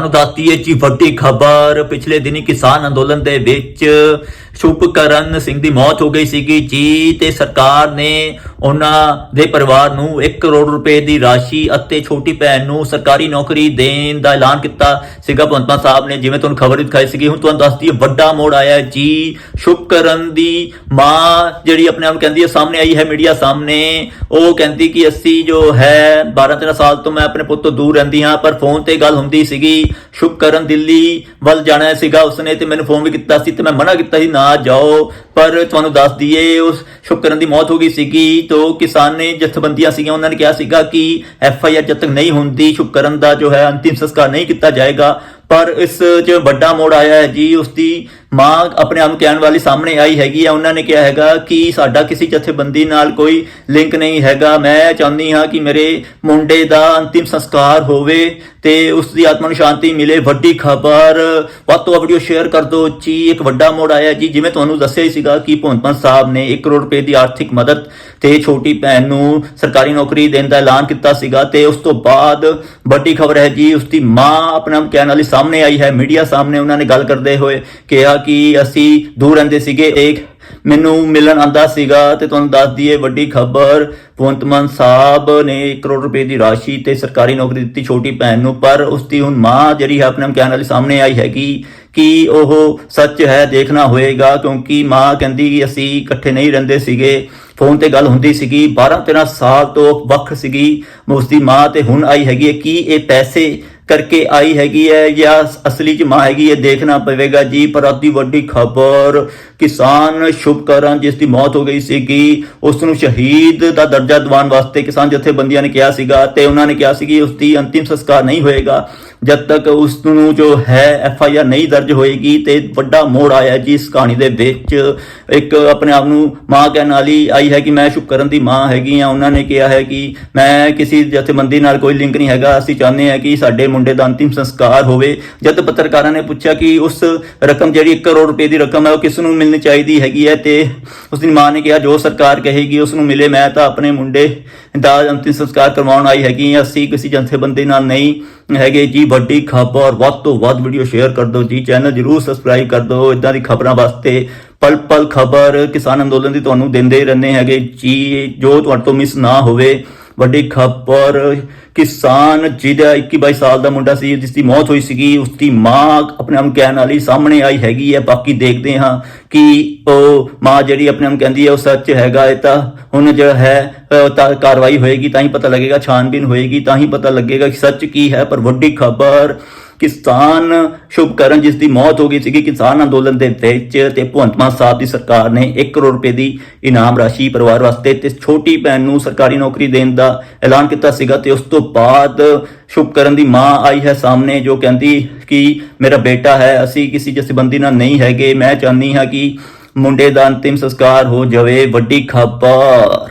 ਤੁਹਾਨੂੰ ਦੱਸਦੀ ਹੈ ਜੀ ਵੱਡੀ ਖਬਰ। ਪਿਛਲੇ ਦਿਨੀ ਕਿਸਾਨ ਅੰਦੋਲਨ ਦੇ ਵਿੱਚ ਸ਼ੁਭਕਰਨ ਸਿੰਘ ਦੀ ਮੌਤ ਹੋ ਗਈ ਸੀਗੀ। ਜੀ ਤੇ ਸਰਕਾਰ ਨੇ ਉਹਨਾਂ ਦੇ ਪਰਿਵਾਰ ਨੂੰ 1 ਕਰੋੜ ਰੁਪਏ ਦੀ ਰਾਸ਼ੀ ਅਤੇ ਛੋਟੀ ਭੈਣ ਨੂੰ ਸਰਕਾਰੀ ਨੌਕਰੀ ਦੇਣ ਦਾ ਐਲਾਨ ਕੀਤਾ ਸੀਗਾ। ਭਗਵੰਤ ਮਾਨ ਸਾਹਿਬ ਨੇ ਜਿਵੇਂ ਤੁਹਾਨੂੰ ਖਬਰ ਦਿਖਾਈ ਸੀਗੀ, ਹੁਣ ਤੁਹਾਨੂੰ ਦੱਸਦੀ ਹੈ ਵੱਡਾ ਮੋੜ ਆਇਆ ਜੀ, ਸ਼ੁਭਕਰਨ ਦੀ ਮਾਂ ਜਿਹੜੀ ਆਪਣੇ ਆਪ ਨੂੰ ਕਹਿੰਦੀ ਹੈ, ਸਾਹਮਣੇ ਆਈ ਹੈ ਮੀਡੀਆ ਸਾਹਮਣੇ। ਉਹ ਕਹਿੰਦੀ ਕਿ ਅਸੀਂ ਜੋ ਹੈ 12 13 ਸਾਲ ਤੋਂ ਮੈਂ ਆਪਣੇ ਪੁੱਤ ਤੋਂ ਦੂਰ ਰਹਿੰਦੀ ਹਾਂ, ਪਰ ਫੋਨ ਤੇ ਗੱਲ ਹੁੰਦੀ ਸੀਗੀ। ਸ਼ੁਭਕਰਨ ਦਿੱਲੀ ਵੱਲ ਜਾਣਾ ਸੀਗਾ। ਉਸਨੇ ਤੇ ਮੈਨੂੰ ਫੋਨ ਵੀ ਕੀਤਾ ਸੀ ਤੇ ਮੈਂ ਮਨਾ ਕੀਤਾ ਸੀ ਨਾ ਜਾਓ। ਪਰ ਤੁਹਾਨੂੰ ਦੱਸ ਦਈਏ, ਉਸ ਸ਼ੁਭਕਰਨ ਦੀ ਮੌਤ ਹੋ ਗਈ ਸੀਗੀ, ਤੋਂ ਕਿਸਾਨ ਨੇ ਜਥੇਬੰਦੀਆਂ ਸੀਗੀਆਂ, ਉਹਨਾਂ ਨੇ ਕਿਹਾ ਸੀਗਾ ਕਿ ਐਫ ਆਈ ਆਰ ਜਦ ਤੱਕ ਨਹੀਂ ਹੁੰਦੀ, ਸੁਕਰਨ ਦਾ ਜੋ ਹੈ ਅੰਤਿਮ ਸੰਸਕਾਰ ਨਹੀਂ ਕੀਤਾ ਜਾਏਗਾ। ਪਰ ਇਸ 'ਚ ਵੱਡਾ ਮੋੜ ਆਇਆ ਹੈ ਜੀ ਉਸ ਦੀ ਮਾਂ ਆਪਣੇ ਆਪ ਨੂੰ ਕਹਿਣ ਵਾਲੀ ਸਾਹਮਣੇ ਆਈ ਹੈਗੀ ਆ। ਉਹਨਾਂ ਨੇ ਕਿਹਾ ਹੈਗਾ ਕਿ ਸਾਡਾ ਕਿਸੇ ਜਥੇਬੰਦੀ ਨਾਲ ਕੋਈ ਲਿੰਕ ਨਹੀਂ ਹੈਗਾ। ਮੈਂ ਚਾਹੁੰਦੀ ਹਾਂ ਕਿ ਮੇਰੇ ਮੁੰਡੇ ਦਾ ਅੰਤਿਮ ਸੰਸਕਾਰ ਹੋਵੇ ਤੇ ਉਸ ਦੀ ਆਤਮਾ ਨੂੰ ਸ਼ਾਂਤੀ ਮਿਲੇ। ਵੱਡੀ ਖਬਰ, ਵੱਧ ਤੋਂ ਵੱਧ ਵੀਡੀਓ ਸ਼ੇਅਰ ਕਰ ਦਿਓ ਜੀ। ਇੱਕ ਵੱਡਾ ਮੋੜ ਆਇਆ ਜੀ, ਜਿਵੇਂ ਤੁਹਾਨੂੰ ਦੱਸਿਆ ਹੀ ਸੀਗਾ ਕਿ ਭਗਵੰਤ ਮਾਨ ਸਾਹਿਬ ਨੇ 1 ਕਰੋੜ ਰੁਪਏ ਦੀ ਆਰਥਿਕ ਮਦਦ ਤੇ ਛੋਟੀ ਭੈਣ ਨੂੰ ਸਰਕਾਰੀ ਨੌਕਰੀ ਦੇਣ ਦਾ ਐਲਾਨ ਕੀਤਾ ਸੀਗਾ ਤੇ ਉਸ ਤੋਂ ਬਾਅਦ ਵੱਡੀ ਖਬਰ ਹੈ ਜੀ ਉਸ ਦੀ ਮਾਂ ਆਪਣੇ ਆਪ ਕਹਿਣ ਵਾਲੀ ਸਾਹਮਣੇ ਆਈ ਹੈ, ਮੀਡੀਆ ਸਾਹਮਣੇ ਉਹਨਾਂ ਨੇ ਗੱਲ ਕਰਦੇ ਹੋਏ ਕਿਹਾ ਕਿ ਅਸੀਂ ਦੂਰ ਰਹਿੰਦੇ ਸੀਗੇ। ਇੱਕ ਮੈਨੂੰ ਮਿਲਣ ਆਂਦਾ ਸੀਗਾ ਤੇ ਤੁਹਾਨੂੰ ਦੱਸ ਦਈਏ, ਵੱਡੀ ਖਬਰ, ਭਗਵੰਤ ਮਾਨ ਸਾਹਿਬ ਨੇ 1 ਕਰੋੜ ਰੁਪਏ ਦੀ ਰਾਸ਼ੀ ਤੇ ਸਰਕਾਰੀ ਨੌਕਰੀ ਦਿੱਤੀ ਛੋਟੀ ਭੈਣ ਨੂੰ, ਪਰ ਉਸ ਦੀ ਹੁਣ ਮਾਂ ਜਿਹੜੀ ਹੈ, ਆਪਣੇ ਕਹਿਣ ਵਾਲੀ ਸਾਹਮਣੇ ਆਈ ਹੈਗੀ ਕਿ ਉਹ ਸੱਚ ਹੈ, ਦੇਖਣਾ ਹੋਏਗਾ, ਕਿਉਂਕਿ ਮਾਂ ਕਹਿੰਦੀ ਕਿ ਅਸੀਂ ਇਕੱਠੇ ਨਹੀਂ ਰਹਿੰਦੇ ਸੀਗੇ। ਫੋਨ ਤੇ ਗੱਲ ਹੁੰਦੀ ਸੀਗੀ 12 13 ਸਾਲ ਤੋਂ ਵੱਖ ਸੀਗੀ, ਉਸ ਦੀ ਮਾਂ ਤੇ ਹੁਣ ਆਈ ਹੈਗੀ ਹੈ ਕਿ ਇਹ ਪੈਸੇ ਕਰਕੇ ਆਈ ਹੈਗੀ ਹੈ ਜਾਂ ਅਸਲੀ ਚ ਮਾਂ ਹੈਗੀ ਹੈ, ਦੇਖਣਾ ਪਵੇਗਾ ਜੀ। ਪਰ ਅੱਧੀ ਵੱਡੀ ਖਬਰ, ਕਿਸਾਨ ਸ਼ੁਭਕਰਨ ਜਿਸ ਦੀ ਮੌਤ ਹੋ ਗਈ ਸੀਗੀ ਉਸ ਨੂੰ ਸ਼ਹੀਦ ਦਾ ਦਰਜਾ ਦਿਵਾਉਣ ਵਾਸਤੇ ਕਿਸਾਨ ਜਥੇਬੰਦੀਆਂ ਨੇ ਕਿਹਾ ਸੀਗਾ ਤੇ ਉਹਨਾਂ ਨੇ ਕਿਹਾ ਸੀ ਕਿ ਉਸ ਦੀ ਅੰਤਿਮ ਸੰਸਕਾਰ ਨਹੀਂ ਹੋਏਗਾ। ਜਦ ਤੱਕ ਉਸ ਨੂੰ ਜੋ ਹੈ ਐਫ ਆਈ ਆਰ ਨਹੀਂ ਦਰਜ ਹੋਏਗੀ ਤੇ ਵੱਡਾ ਮੋੜ ਆਇਆ ਜੀ ਇਸ ਕਹਾਣੀ ਦੇ ਵਿੱਚ। ਇੱਕ ਆਪਣੇ ਆਪ ਨੂੰ ਮਾਂ ਕਹਿਣ ਵਾਲੀ ਆਈ ਹੈ ਕਿ ਮੈਂ ਸ਼ੁਕਰਨ ਦੀ ਮਾਂ ਹੈਗੀ ਆ ਉਹਨਾਂ ਨੇ ਕਿਹਾ ਹੈ ਕਿ ਮੈਂ ਕਿਸੇ ਜਥੇਬੰਦੀ ਨਾਲ ਕੋਈ ਲਿੰਕ ਨਹੀਂ ਹੈਗਾ। ਅਸੀਂ ਚਾਹੁੰਦੇ ਹਾਂ ਕਿ ਸਾਡੇ ਮੁੰਡੇ ਦਾ ਅੰਤਿਮ ਸੰਸਕਾਰ ਹੋਵੇ। ਜਦ ਪੱਤਰਕਾਰਾਂ ਨੇ ਪੁੱਛਿਆ ਕਿ ਉਸ ਰਕਮ ਜਿਹੜੀ 1 ਕਰੋੜ ਰੁਪਏ ਦੀ ਰਕਮ ਹੈ, ਉਹ ਕਿਸ ਨੂੰ ਮਿਲਣੀ ਚਾਹੀਦੀ ਹੈਗੀ ਹੈ ਤੇ ਉਸ ਦੀ ਮਾਂ ਨੇ ਕਿਹਾ, ਜੋ ਸਰਕਾਰ ਕਹੇਗੀ ਉਸ ਨੂੰ ਮਿਲੇ। ਮੈਂ ਤਾਂ ਆਪਣੇ ਮੁੰਡੇ ਦਾ ਅੰਤਿਮ ਸੰਸਕਾਰ ਕਰਵਾਉਣ ਆਈ ਹੈਗੀ ਅਸੀਂ ਕਿਸੇ ਜਥੇਬੰਦੀ ਨਾਲ ਨਹੀਂ ਹੈਗੇ ਜੀ। ਵੱਡੀ ਖਬਰ ਵੱਧ ਤੋਂ ਵੱਧ ਵੀਡੀਓ ਸ਼ੇਅਰ ਕਰ ਦਿਓ ਜੀ। ਚੈਨਲ ਜਰੂਰ ਸਬਸਕ੍ਰਾਈਬ ਕਰ ਦਿਓ। ਇਦਾਂ ਦੀ ਖਬਰਾਂ ਵਾਸਤੇ ਪਲ ਪਲ ਖਬਰ ਕਿਸਾਨ ਅੰਦੋਲਨ ਦੀ ਤੁਹਾਨੂੰ ਦਿੰਦੇ ਰਹਿੰਦੇ ਹੈਗੇ। ਜੀ, ਜੋ ਤੁਹਾਡੇ ਤੋਂ ਮਿਸ ਨਾ ਹੋਵੇ ਵੱਡੀ ਖਬਰ ਕਿਸਾਨ ਜਿਹਦਾ 21 22 ਸਾਲ ਦਾ ਮੁੰਡਾ ਸੀ ਜਿਸ ਦੀ ਮੌਤ ਹੋਈ ਸੀਗੀ ਉਸ ਦੀ ਮਾਂ ਆਪਣੇ ਆਪ ਨੂੰ ਕਹਿਣ ਵਾਲੀ ਸਾਹਮਣੇ ਆਈ ਹੈਗੀ ਹੈ ਬਾਕੀ ਦੇਖਦੇ ਹਾਂ ਕਿ ਉਹ ਮਾਂ ਜਿਹੜੀ ਆਪਣੇ ਆਪ ਨੂੰ ਕਹਿੰਦੀ ਹੈ ਉਹ ਸੱਚ ਹੈਗਾ ਇਹ ਤਾਂ ਹੁਣ ਜਿਹੜਾ ਹੈ ਅਹ, ਤਾਂ ਕਾਰਵਾਈ ਹੋਏਗੀ ਤਾਂ ਹੀ ਪਤਾ ਲੱਗੇਗਾ ਛਾਨਬੀਨ ਹੋਏਗੀ ਤਾਂ ਹੀ ਪਤਾ ਲੱਗੇਗਾ ਕਿ ਸੱਚ ਕੀ ਹੈ ਪਰ ਵੱਡੀ ਖਬਰ ਕਿਸਾਨ ਸ਼ੁਭਕਰਨ ਜਿਸ ਦੀ ਮੌਤ ਹੋ ਗਈ ਸੀਗੀ। ਕਿਸਾਨ ਅੰਦੋਲਨ ਦੇ ਵਿੱਚ ਤੇ ਭਗਵੰਤ ਮਾਨ ਸਾਹਿਬ ਦੀ ਸਰਕਾਰ ਨੇ 1 ਕਰੋੜ ਰੁਪਏ ਦੀ ਇਨਾਮ ਰਾਸ਼ੀ ਪਰਿਵਾਰ ਵਾਸਤੇ ਤੇ ਛੋਟੀ ਭੈਣ ਨੂੰ ਸਰਕਾਰੀ ਨੌਕਰੀ ਦੇਣ ਦਾ ਐਲਾਨ ਕੀਤਾ ਸੀਗਾ ਤੇ ਉਸ ਤੋਂ ਬਾਅਦ ਸ਼ੁਭਕਰਨ ਦੀ ਮਾਂ ਆਈ ਹੈ ਸਾਹਮਣੇ, ਜੋ ਕਹਿੰਦੀ ਕਿ ਮੇਰਾ ਬੇਟਾ ਹੈ, ਅਸੀਂ ਕਿਸੇ ਜਥੇਬੰਦੀ ਨਾਲ ਨਹੀਂ ਹੈਗੇ। ਮੈਂ ਚਾਹੁੰਦੀ ਹਾਂ ਕਿ ਮੁੰਡੇ ਦਾ ਅੰਤਿਮ ਸੰਸਕਾਰ ਹੋ ਜਾਵੇ। ਵੱਡੀ ਖਬਰ